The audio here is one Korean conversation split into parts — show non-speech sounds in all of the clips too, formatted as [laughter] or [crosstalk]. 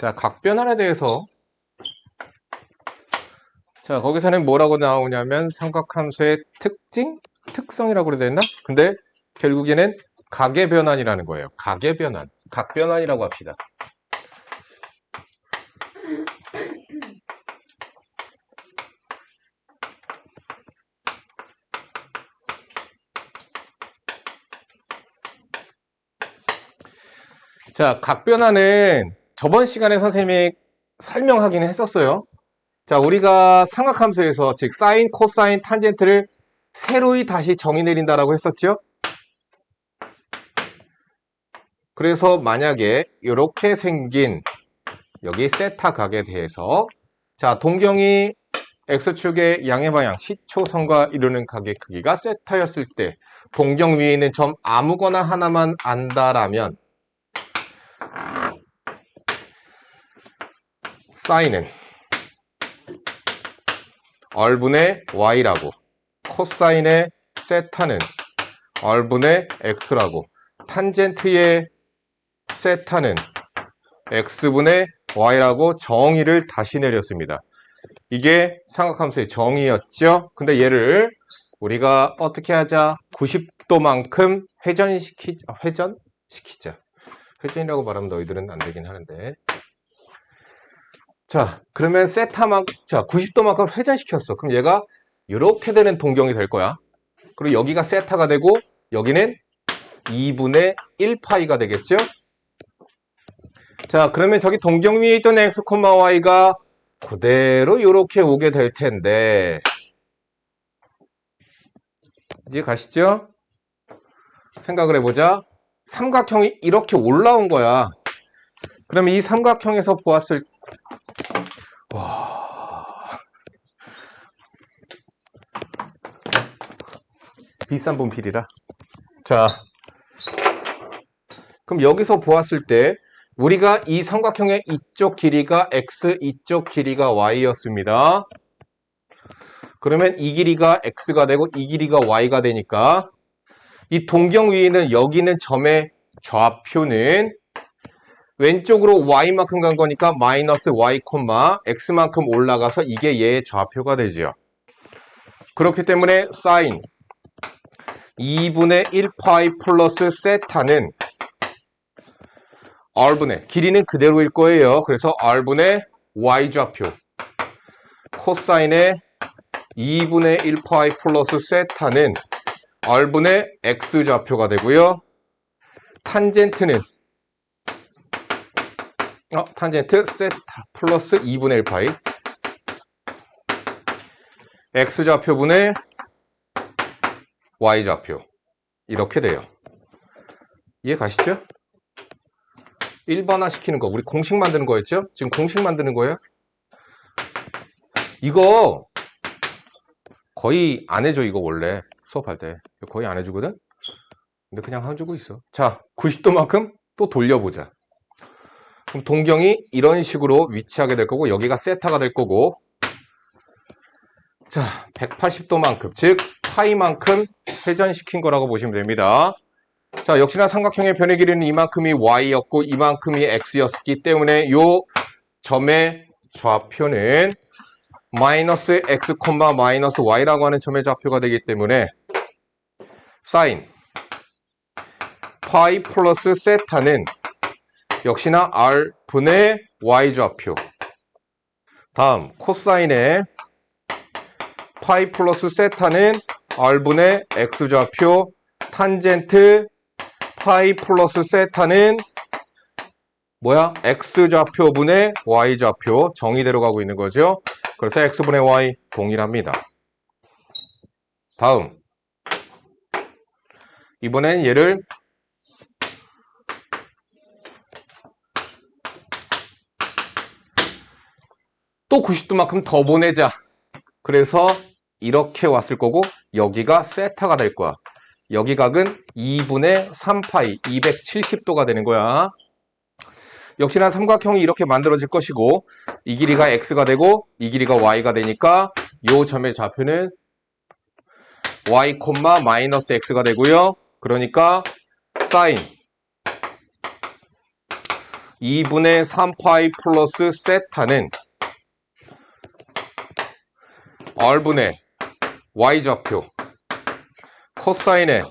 자, 각변환에 대해서 자, 거기서는 뭐라고 나오냐면 삼각함수의 특징, 특성이라고 그래야 되나? 근데 결국에는 각의 변환이라는 거예요. 각의 변환, 각변환이라고 합시다. 자, 각변화는 저번 시간에 선생님이 설명하긴 했었어요. 자, 우리가 삼각함수에서 즉 사인, 코사인, 탄젠트를 새로이 다시 정의 내린다라고 했었죠? 그래서 만약에 이렇게 생긴 여기 세타 각에 대해서 자, 동경이 x축의 양의 방향 시초선과 이루는 각의 크기가 세타였을 때 동경 위에 있는 점 아무거나 하나만 안다라면 사인은 얼분의 y라고 코사인의 세타는 얼분의 x라고 탄젠트의 세타는 x분의 y라고 정의를 다시 내렸습니다. 이게 삼각함수의 정의였죠. 근데 얘를 우리가 어떻게 하자 90도만큼 회전시키 회전시키자. 회전이라고 말하면 너희들은 안 되긴 하는데 자, 그러면 세타만, 자, 90도만큼 회전시켰어. 그럼 얘가 이렇게 되는 동경이 될 거야. 그리고 여기가 세타가 되고, 여기는 2분의 1파이가 되겠죠? 자, 그러면 저기 동경 위에 있던 x, y가 그대로 이렇게 오게 될 텐데, 이제 가시죠? 생각을 해보자. 삼각형이 이렇게 올라온 거야. 그러면 이 삼각형에서 보았을 와. 비싼 분필이라. 자. 그럼 여기서 보았을 때 우리가 이 삼각형의 이쪽 길이가 x, 이쪽 길이가 y였습니다. 그러면 이 길이가 x가 되고 이 길이가 y가 되니까 이 동경 위에 있는 여기 있는 점의 좌표는 왼쪽으로 y만큼 간 거니까 마이너스 y, x만큼 올라가서 이게 얘의 좌표가 되죠. 그렇기 때문에 사인 2분의 1파이 플러스 세타는 r분의 길이는 그대로일 거예요. 그래서 r분의 y좌표 코사인의 2분의 1파이 플러스 세타는 r분의 x좌표가 되고요. 탄젠트는 어, 탄젠트 세타 플러스 2분의 1 파이 x좌표 분의 y좌표 이렇게 돼요. 이해 가시죠? 1번화 시키는 거 우리 공식 만드는 거였죠? 지금 공식 만드는 거예요? 이거 거의 안 해줘 이거 원래 수업할 때 거의 안 해주거든? 근데 그냥 해주고 있어 자 90도만큼 또 돌려보자 동경이 이런 식으로 위치하게 될 거고 여기가 세타가 될 거고 자 180도만큼 즉 파이만큼 회전시킨 거라고 보시면 됩니다. 자 역시나 삼각형의 변의 길이는 이만큼이 y였고 이만큼이 x였기 때문에 요 점의 좌표는 마이너스 x, 마이너스 y라고 하는 점의 좌표가 되기 때문에 사인 파이 플러스 세타는 역시나 R분의 Y좌표. 다음 코사인의 파이 플러스 세타는 R분의 X좌표. 탄젠트 파이 플러스 세타는 뭐야? X좌표분의 Y좌표. 정의대로 가고 있는 거죠. 그래서 X분의 Y 동일합니다. 다음. 이번엔 얘를 또 90도만큼 더 보내자. 그래서 이렇게 왔을 거고 여기가 세타가 될 거야. 여기 각은 2분의 3파이 270도가 되는 거야. 역시나 삼각형이 이렇게 만들어질 것이고 이 길이가 x가 되고 이 길이가 y가 되니까 이 점의 좌표는 y, 마이너스 x가 되고요. 그러니까 사인 2분의 3파이 플러스 세타는 R분의 Y좌표 코사인에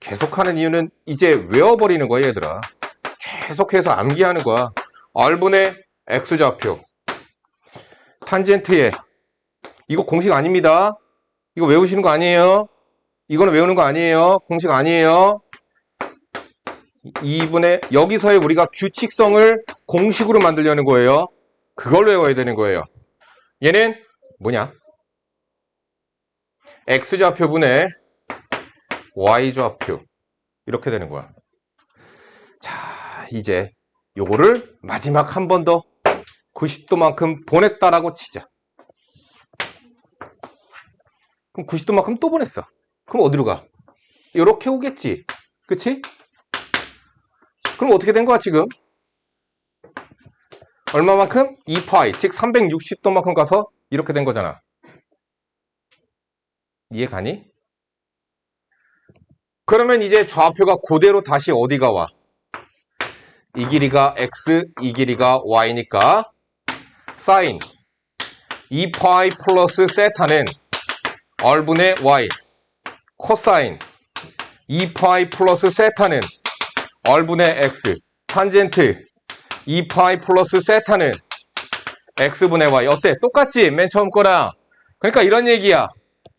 계속하는 이유는 이제 외워버리는 거야 얘들아. 계속해서 암기하는 거야. R분의 X좌표. 탄젠트에 이거 공식 아닙니다. 이거 외우시는 거 아니에요? 이거는 외우는 거 아니에요? 공식 아니에요? 2분의 여기서의 우리가 규칙성을 공식으로 만들려는 거예요. 그걸 외워야 되는 거예요. 얘는 뭐냐 X좌표 분의 Y좌표 이렇게 되는 거야. 자, 이제 요거를 마지막 한 번 더 90도만큼 보냈다라고 치자. 그럼 90도만큼 또 보냈어. 그럼 어디로 가? 이렇게 오겠지. 그치? 그럼 어떻게 된 거야, 지금? 얼마만큼? 2파이, 즉 360도만큼 가서 이렇게 된 거잖아. 이해 가니? 그러면 이제 좌표가 그대로 다시 어디가 와? 이 길이가 x, 이 길이가 y니까 사인 2파이 플러스 세타는 r분의 y 코사인 2파이 플러스 세타는 r분의 x 탄젠트 2파이 플러스 세타는 x분의 y 어때? 똑같지? 맨 처음 거랑 그러니까 이런 얘기야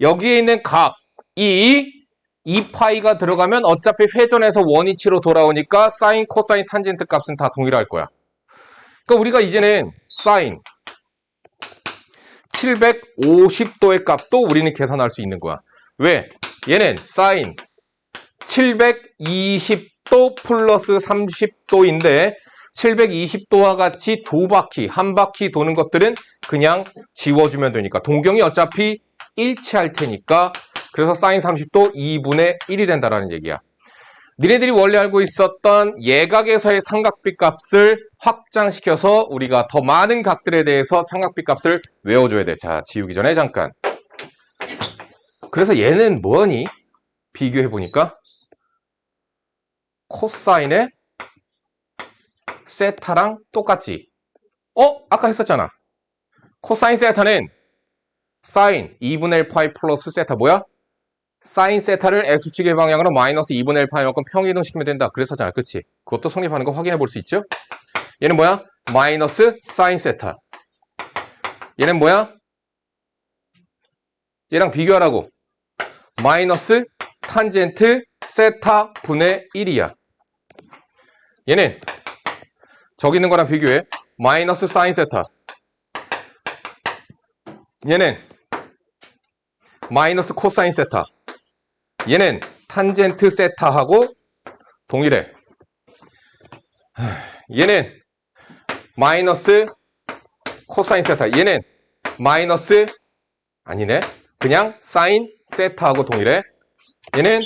여기에 있는 각이 2파이가 들어가면 어차피 회전해서 원위치로 돌아오니까 사인, 코사인, 탄젠트 값은 다 동일할 거야. 그러니까 우리가 이제는 사인 750도의 값도 우리는 계산할 수 있는 거야. 왜? 얘는 사인 720도 플러스 30도인데 720도와 같이 두 바퀴, 한 바퀴 도는 것들은 그냥 지워주면 되니까 동경이 어차피 일치할 테니까 그래서 사인 30도 2분의 1이 된다라는 얘기야. 니네들이 원래 알고 있었던 예각에서의 삼각비 값을 확장시켜서 우리가 더 많은 각들에 대해서 삼각비 값을 외워줘야 돼. 자, 지우기 전에 잠깐. 그래서 얘는 뭐니? 비교해보니까 코사인의 세타랑 똑같지? 어? 아까 했었잖아. 코사인 세타는 사인 2분의 1 파이 플러스 세타 뭐야? 사인 세타를 x축의 방향으로 마이너스 2분의 1 파이만큼 평이동시키면 된다. 그랬었잖아. 그치? 그것도 성립하는 거 확인해 볼 수 있죠? 얘는 뭐야? 마이너스 사인 세타. 얘는 뭐야? 얘랑 비교하라고. 마이너스 탄젠트 세타 분의 1이야. 얘는 저기 있는 거랑 비교해. 마이너스 사인 세타. 얘는 마이너스 코사인 세타. 얘는 탄젠트 세타하고 동일해. 얘는 마이너스 코사인 세타. 얘는 마이너스 아니네. 그냥 사인 세타하고 동일해. 얘는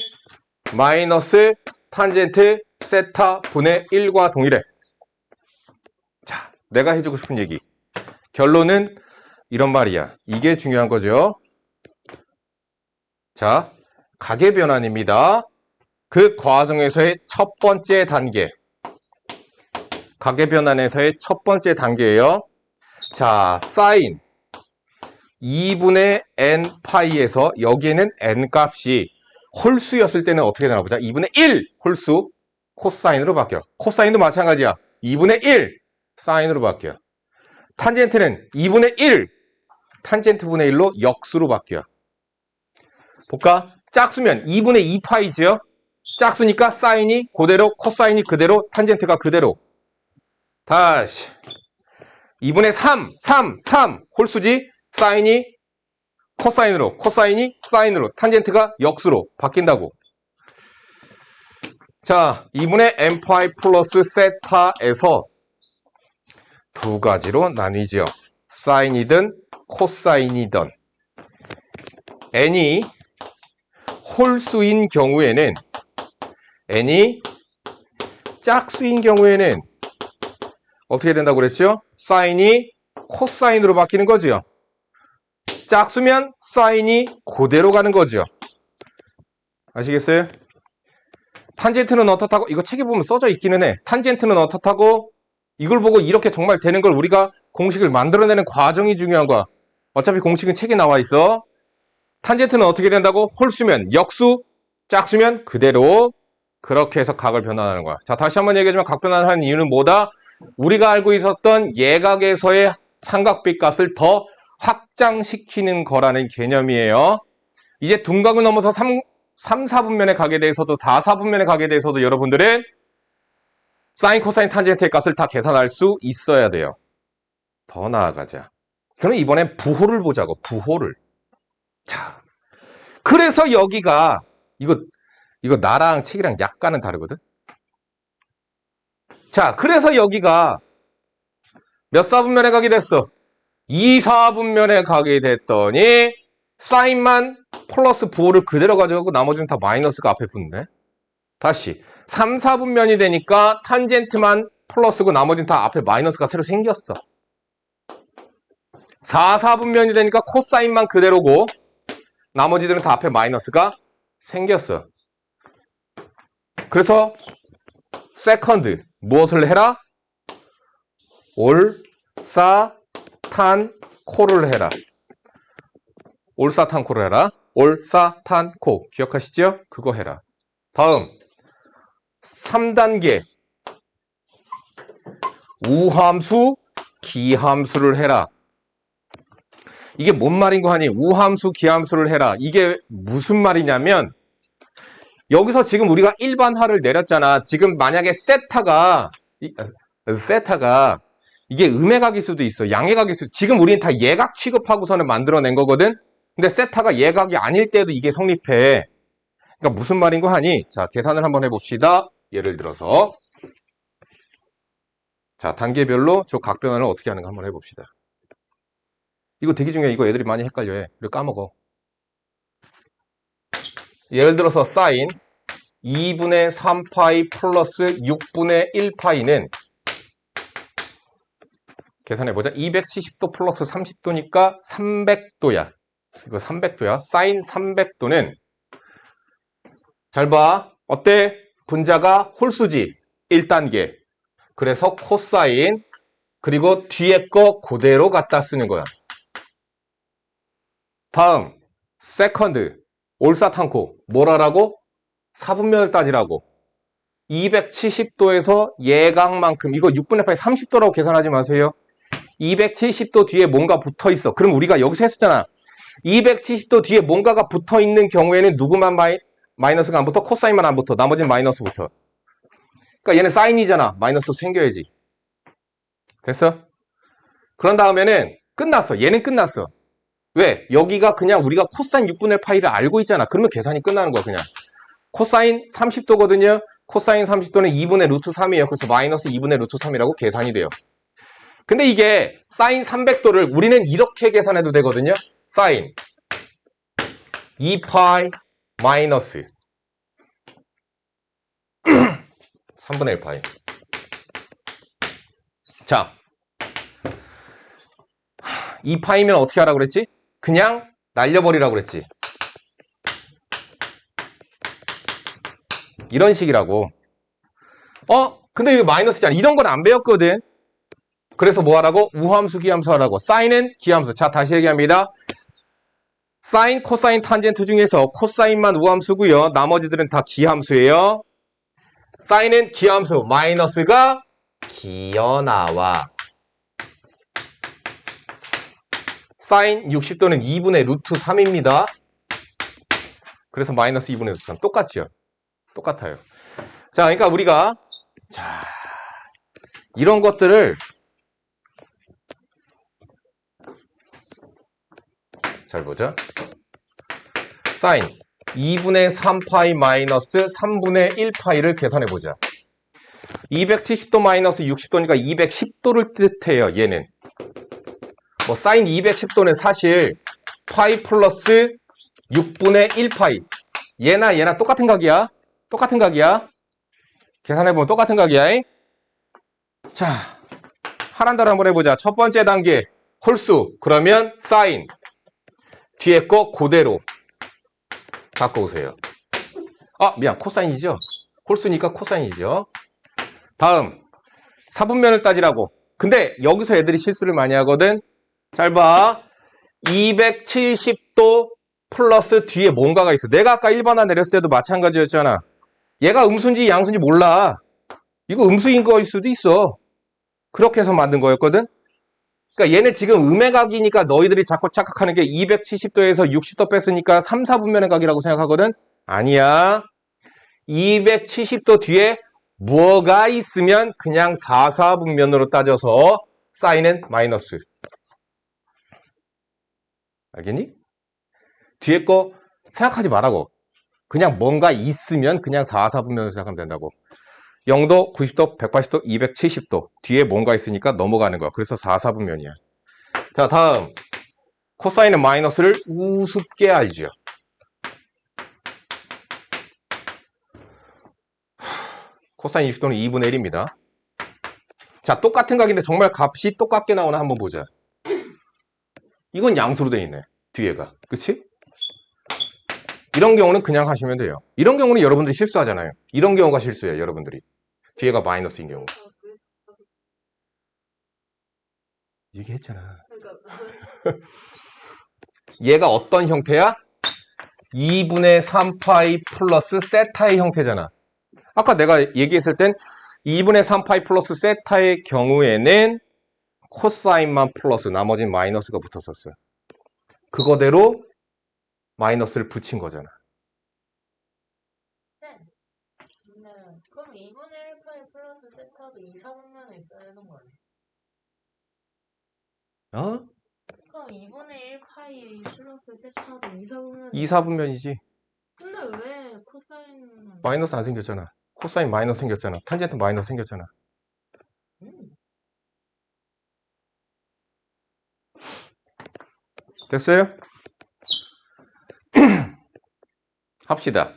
마이너스 탄젠트 세타 분의 1과 동일해. 자, 내가 해주고 싶은 얘기. 결론은 이런 말이야. 이게 중요한 거죠. 자, 가계 변환입니다. 그 과정에서의 첫 번째 단계. 가계 변환에서의 첫 번째 단계예요. 자, 사인 2분의 n 파이에서 여기에는 n 값이 홀수였을 때는 어떻게 되나 보자. 2분의 1 홀수 코사인으로 바뀌어. 코사인도 마찬가지야. 2분의 1 사인으로 바뀌어. 탄젠트는 2분의 1 탄젠트 분의 1로 역수로 바뀌어. 볼까? 짝수면 2분의 2파이지요? 짝수니까 사인이 그대로, 코사인이 그대로, 탄젠트가 그대로. 다시. 2분의 3, 3, 3. 홀수지? 사인이 코사인으로, 코사인이 사인으로, 탄젠트가 역수로 바뀐다고. 자, 2분의 n파이 플러스 세타에서 두 가지로 나뉘죠. 사인이든 코사인이든 n이 홀수인 경우에는 n이 짝수인 경우에는 어떻게 된다고 그랬죠? 사인이 코사인으로 바뀌는 거죠. 짝수면 사인이 그대로 가는 거죠. 아시겠어요? 탄젠트는 어떻다고? 이거 책에 보면 써져 있기는 해. 탄젠트는 어떻다고? 이걸 보고 이렇게 정말 되는 걸 우리가 공식을 만들어내는 과정이 중요한 거야. 어차피 공식은 책에 나와 있어. 탄젠트는 어떻게 된다고? 홀수면 역수, 짝수면 그대로 그렇게 해서 각을 변환하는 거야. 자, 다시 한번 얘기하지만 각 변환하는 이유는 뭐다? 우리가 알고 있었던 예각에서의 삼각비 값을 더 확장시키는 거라는 개념이에요. 이제 둔각을 넘어서 3, 3, 4분면의 각에 대해서도 4, 4분면의 각에 대해서도 여러분들은 사인, 코사인, 탄젠트의 값을 다 계산할 수 있어야 돼요. 더 나아가자. 그럼 이번엔 부호를 보자고, 부호를. 자. 그래서 여기가, 이거, 이거 나랑 책이랑 약간은 다르거든? 자, 그래서 여기가 몇 사분면에 가게 됐어? 2, 4분면에 가게 됐더니, 사인만 플러스 부호를 그대로 가져가고 나머지는 다 마이너스가 앞에 붙네. 다시. 3, 4분면이 되니까 탄젠트만 플러스고 나머지는 다 앞에 마이너스가 새로 생겼어. 4, 4분면이 되니까 코사인만 그대로고 나머지들은 다 앞에 마이너스가 생겼어. 그래서 세컨드 무엇을 해라? 올사탄코를 해라. 올사탄코를 해라. 올사탄코 기억하시죠? 그거 해라. 다음 3단계 우함수 기함수를 해라. 이게 뭔 말인 거 하니? 우함수 기함수를 해라. 이게 무슨 말이냐면 여기서 지금 우리가 일반화를 내렸잖아. 지금 만약에 세타가 이- 아, 세타가 이게 음해각일 수도 있어. 양해각일 수도. 지금 우리는 다 예각 취급하고서는 만들어낸 거거든. 근데 세타가 예각이 아닐 때도 이게 성립해. 그러니까 무슨 말인 거 하니? 자, 계산을 한번 해 봅시다. 예를 들어서 자, 단계별로 저 각변환을 어떻게 하는가 한번 해 봅시다. 이거 되게 중요해. 이거 애들이 많이 헷갈려해. 그리고 까먹어. 예를 들어서 사인 2분의 3파이 플러스 6분의 1파이는 계산해보자. 270도 플러스 30도니까 300도야. 이거 300도야. 사인 300도는 잘 봐. 어때? 분자가 홀수지. 1단계. 그래서 코사인 그리고 뒤에 거 그대로 갖다 쓰는 거야. 다음 세컨드 올사탄코 뭐라라고? 4분면을 따지라고. 270도에서 예각만큼 이거 6분의 8이 30도라고 계산하지 마세요. 270도 뒤에 뭔가 붙어 있어. 그럼 우리가 여기서 했었잖아. 270도 뒤에 뭔가가 붙어 있는 경우에는 누구만 마이, 마이너스가 안 붙어? 코사인만 안 붙어. 나머지는 마이너스 붙어. 그러니까 얘는 사인이잖아. 마이너스 생겨야지. 됐어? 그런 다음에는 끝났어. 얘는 끝났어 왜? 여기가 그냥 우리가 코사인 6분의 파이를 알고 있잖아. 그러면 계산이 끝나는 거야, 그냥. 코사인 30도거든요. 코사인 30도는 2분의 루트 3이에요. 그래서 마이너스 2분의 루트 3이라고 계산이 돼요. 근데 이게 사인 300도를 우리는 이렇게 계산해도 되거든요. 사인 2파이 마이너스 [clears throat] 3분의 1파이. 자, 2파이면 어떻게 하라고 그랬지? 그냥 날려버리라고 그랬지. 이런 식이라고. 어? 근데 이거 마이너스잖아. 이런 건 안 배웠거든. 그래서 뭐 하라고? 우함수, 기함수 하라고. 사인은 기함수. 자, 다시 얘기합니다. 사인, 코사인, 탄젠트 중에서 코사인만 우함수고요. 나머지들은 다 기함수예요. 사인은 기함수, 마이너스가 기어 나와. 사인 60도는 2분의 루트 3입니다. 그래서 마이너스 2분의 루트 3. 똑같죠? 똑같아요. 자, 그러니까 우리가, 자, 이런 것들을 잘 보자. 사인 2분의 3파이 마이너스 3분의 1파이를 계산해 보자. 270도 마이너스 60도니까 210도를 뜻해요, 얘는. 뭐 사인 210도는 사실 파이 플러스 6분의 1 파이. 얘나 얘나 똑같은 각이야. 똑같은 각이야. 계산해보면 똑같은 각이야 잉? 자 하란다로 한번 해보자. 첫 번째 단계 홀수. 그러면 사인. 뒤에 거 그대로. 바꿔오세요. 아 미안. 코사인이죠? 홀수니까 코사인이죠. 다음. 4분면을 따지라고. 근데 여기서 애들이 실수를 많이 하거든. 잘 봐. 270도 플러스 뒤에 뭔가가 있어. 내가 아까 일반화 내렸을 때도 마찬가지였잖아. 얘가 음수인지 양수인지 몰라. 이거 음수인 거일 수도 있어. 그렇게 해서 만든 거였거든. 그러니까 얘네 지금 음의 각이니까 너희들이 자꾸 착각하는 게 270도에서 60도 뺐으니까 3, 4분면의 각이라고 생각하거든. 아니야. 270도 뒤에 뭐가 있으면 그냥 4, 4분면으로 따져서 사인은 마이너스. 알겠니? 뒤에 거 생각하지 말라고. 그냥 뭔가 있으면 그냥 4, 4분면으로 생각하면 된다고. 0도, 90도, 180도, 270도. 뒤에 뭔가 있으니까 넘어가는 거야. 그래서 4, 4분면이야. 자, 다음. 코사인은 마이너스를 우습게 알죠. 코사인 20도는 2분의 1입니다. 자, 똑같은 각인데 정말 값이 똑같게 나오나 한번 보자. 이건 양수로 돼 있네. 뒤에가. 그치? 이런 경우는 그냥 하시면 돼요. 이런 경우는 여러분들이 실수하잖아요. 이런 경우가 실수예요, 여러분들이. 뒤에가 마이너스인 경우. 얘기했잖아. [laughs] 얘가 어떤 형태야? 2분의 3파이 플러스 세타의 형태잖아. 아까 내가 얘기했을 땐 2분의 3파이 플러스 세타의 경우에는 코사인만 플러스 나머지는 마이너스가 붙었었어요. 그거대로 마이너스를 붙인 거잖아. 네. 그럼 2분의 1파이 플러스 세타도 2, 4분면에 있어야 되는 거 아니야? 어? 그럼 2분의 1파이 플러스 세타도 2, 4분면에 2, 4분면이지. 근데 왜 코사인은 마이너스 안 생겼잖아. 코사인 마이너스 생겼잖아. 탄젠트 마이너스 생겼잖아. 됐어요? [clears throat] 합시다.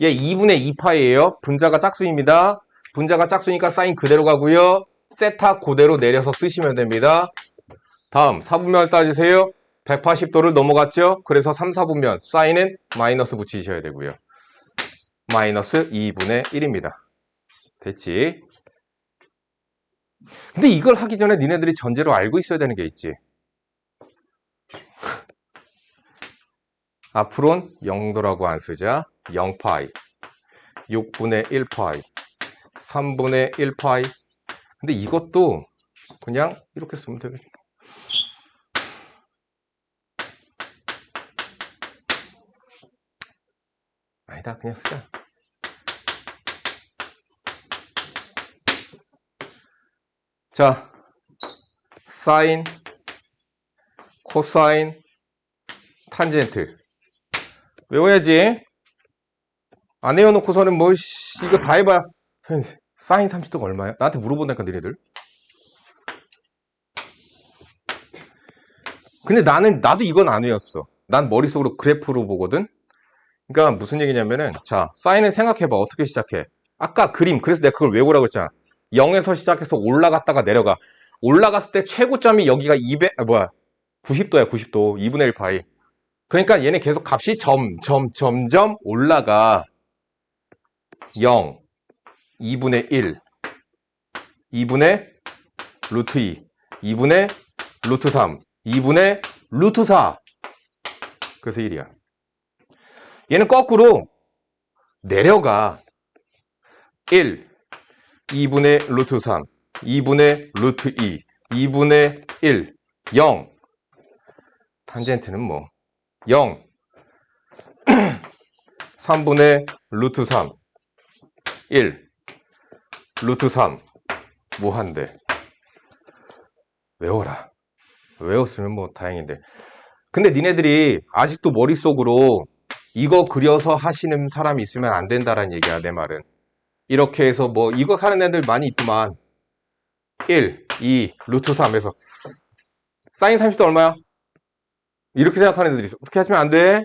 얘 2분의 2파이예요. 분자가 짝수입니다. 분자가 짝수니까 사인 그대로 가고요. 세타 그대로 내려서 쓰시면 됩니다. 다음 4분면 따지세요. 180도를 넘어갔죠? 그래서 3, 4분면 사인은 마이너스 붙이셔야 되고요. 마이너스 2분의 1입니다. 됐지? 근데 이걸 하기 전에 니네들이 전제로 알고 있어야 되는 게 있지. 앞으로는 0도라고 안 쓰자. 0파이, 6분의 1파이, 3분의 1파이. 근데 이것도 그냥 이렇게 쓰면 되겠죠. 아니다, 그냥 쓰자. 자, 사인, 코사인, 탄젠트. 외워야지. 안 외워놓고서는 뭐, 씨, 이거 다. 선생님, 사인 30도가 얼마야? 나한테 물어본다니까, 너희들. 근데 나는, 나도 이건 안 외웠어. 난 머릿속으로 그래프로 보거든? 그러니까 무슨 얘기냐면은, 자, 사인을 생각해봐. 어떻게 시작해? 아까 그림, 그래서 내가 그걸 외우라고 했잖아. 0에서 시작해서 올라갔다가 내려가. 올라갔을 때 최고점이 여기가 200, 아, 뭐야. 90도야, 90도. 2분의 1 파이. 그러니까 얘네 계속 값이 점, 점, 점점 올라가. 0, 2분의 1, 2분의 루트 2, 2분의 루트 3, 2분의 루트 4. 그래서 1이야. 얘는 거꾸로 내려가. 1, 2분의 루트 3, 2분의 루트 2, 2분의 1, 0. 탄젠트는 뭐 0 3분의 [clears throat] 루트 3 1 루트 3 무한대. 외워라. 외웠으면 뭐 다행인데. 근데 니네들이 아직도 머릿속으로 이거 그려서 하시는 사람이 있으면 안 된다라는 얘기야 내 말은. 이렇게 해서 뭐 이거 하는 애들 많이 있구만. 1 2 루트 3에서. 사인 30도 얼마야? 이렇게 생각하는 애들이 있어. 그렇게 하시면 안 돼.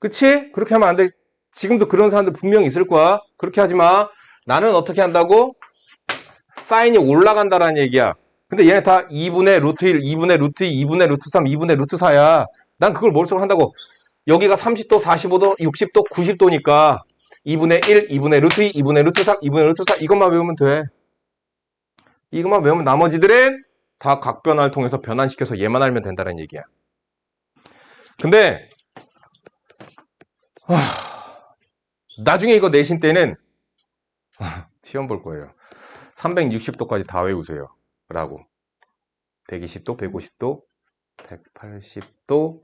그치? 그렇게 하면 안 돼. 지금도 그런 사람들 분명히 있을 거야. 그렇게 하지 마. 나는 어떻게 한다고? 사인이 올라간다라는 얘기야. 근데 얘네 다 2분의 루트 1, 2분의 루트 2, 2분의 루트 3, 2분의 루트 4야. 난 그걸 머릿속으로 한다고. 여기가 30도, 45도, 60도, 90도니까 2분의 1, 2분의 루트 2, 2분의 루트 3, 2분의 루트 4 이것만 외우면 돼. 이것만 외우면 나머지들은 다 각변화를 통해서 변환시켜서 얘만 알면 된다는 얘기야. 근데 하, 나중에 이거 내신 때는 시험 볼 거예요. 360도까지 다 외우세요. 라고. 120도, 150도, 180도,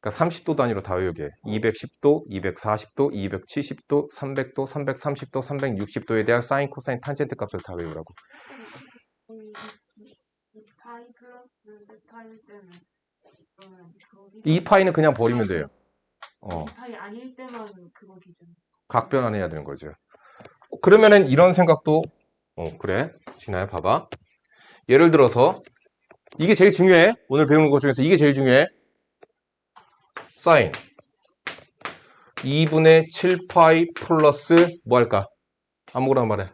그러니까 30도 단위로 다 외우게. 210도, 240도, 270도, 300도, 330도, 360도에 대한 사인, 코사인, 탄젠트 값을 다 외우라고. 이 파이 파이는 그냥 버리면 돼요. 어, 이 파이 아닐 때만 그거 기준. 각변환 해야 되는 거죠. 그러면은 이런 생각도, 어, 그래. 진아야, 봐봐. 예를 들어서, 이게 제일 중요해. 오늘 배우는 것 중에서 이게 제일 중요해. 사인. 2분의 7파이 플러스 뭐 할까? 아무거나 말해.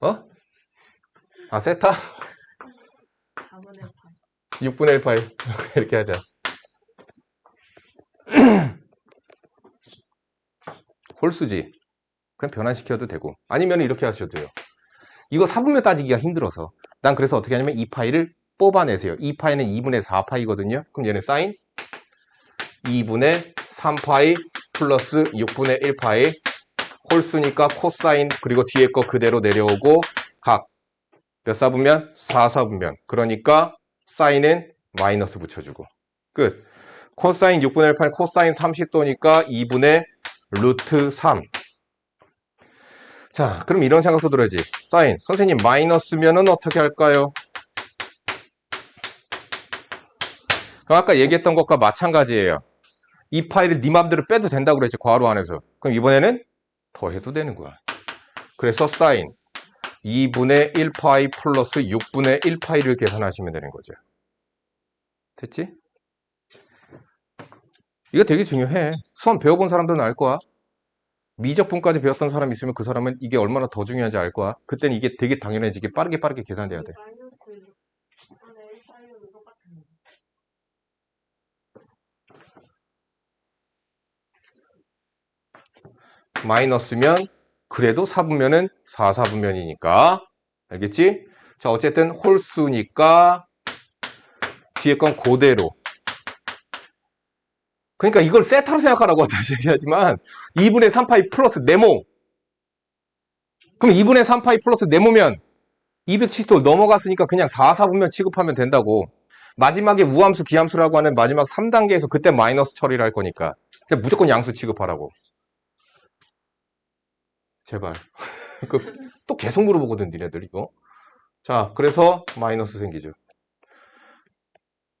어? 아, 세타? 4분의 파이. 6분의 1파이. 이렇게 하자. [clears throat] 홀수지. 그냥 변환시켜도 되고. 아니면 이렇게 하셔도 돼요. 이거 4분면 따지기가 힘들어서. 난 그래서 어떻게 하냐면 이 파이를 뽑아내세요. 이 파이는 2분의 4파이거든요. 그럼 얘는 사인 2분의 3파이 플러스 6분의 1파이 홀수니까 코사인 그리고 뒤에 거 그대로 내려오고 각 몇 사분면? 4사분면. 그러니까 사인은 마이너스 붙여주고 끝. 코사인 6분의 1파이 코사인 30도니까 2분의 루트 3. 자, 그럼 이런 생각도 들어야지. 사인. 선생님 마이너스면은 어떻게 할까요? 그럼 아까 얘기했던 것과 마찬가지예요. 이 파일을 네 맘대로 빼도 된다고 그랬지, 괄호 안에서. 그럼 이번에는 더 해도 되는 거야. 그래서 사인 2분의 1파이 플러스 6분의 1파이를 계산하시면 되는 거죠. 됐지? 이거 되게 중요해. 수험 배워본 사람들은 알 거야. 미적분까지 배웠던 사람이 있으면 그 사람은 이게 얼마나 더 중요한지 알 거야. 그때는 이게 되게 당연해지게 빠르게 빠르게 계산돼야 돼. 마이너스 6분의 1 파이도 똑같은 거. 마이너스면 그래도 4분면은 4, 4분면이니까. 알겠지? 자 어쨌든 홀수니까 뒤에 건 그대로. 그러니까 이걸 세타로 생각하라고 [laughs] 다시 얘기하지만 2분의 3파이 플러스 네모. 그럼 2분의 3파이 플러스 네모면 270도 넘어갔으니까 그냥 4, 4분면 취급하면 된다고. 마지막에 우함수, 기함수라고 하는 마지막 3단계에서 그때 마이너스 처리를 할 거니까. 무조건 양수 취급하라고 제발. [laughs] 그, 또 계속 물어보거든, 니네들, 이거. 자, 그래서 마이너스 생기죠.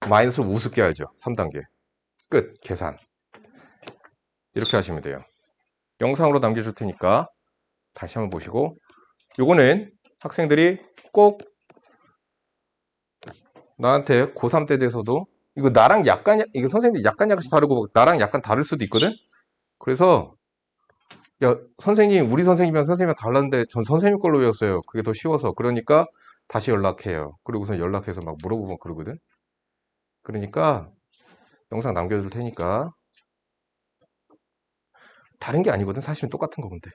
마이너스를 우습게 알죠. 3단계. 끝. 계산. 이렇게 하시면 돼요. 영상으로 남겨줄 테니까 다시 한번 보시고 요거는 학생들이 꼭 나한테 고3 때 돼서도 이거 나랑 약간, 약- 이거 선생님이 약간 약간씩 다르고 나랑 약간 다를 수도 있거든? 그래서 야, 선생님, 우리 선생님이랑 선생님이랑 달랐는데 전 선생님 걸로 외웠어요. 그게 더 쉬워서. 그러니까 다시 연락해요. 그리고선 연락해서 막 물어보고 그러거든. 그러니까 영상 남겨줄 테니까 다른 게 아니거든. 사실은 똑같은 거 근데.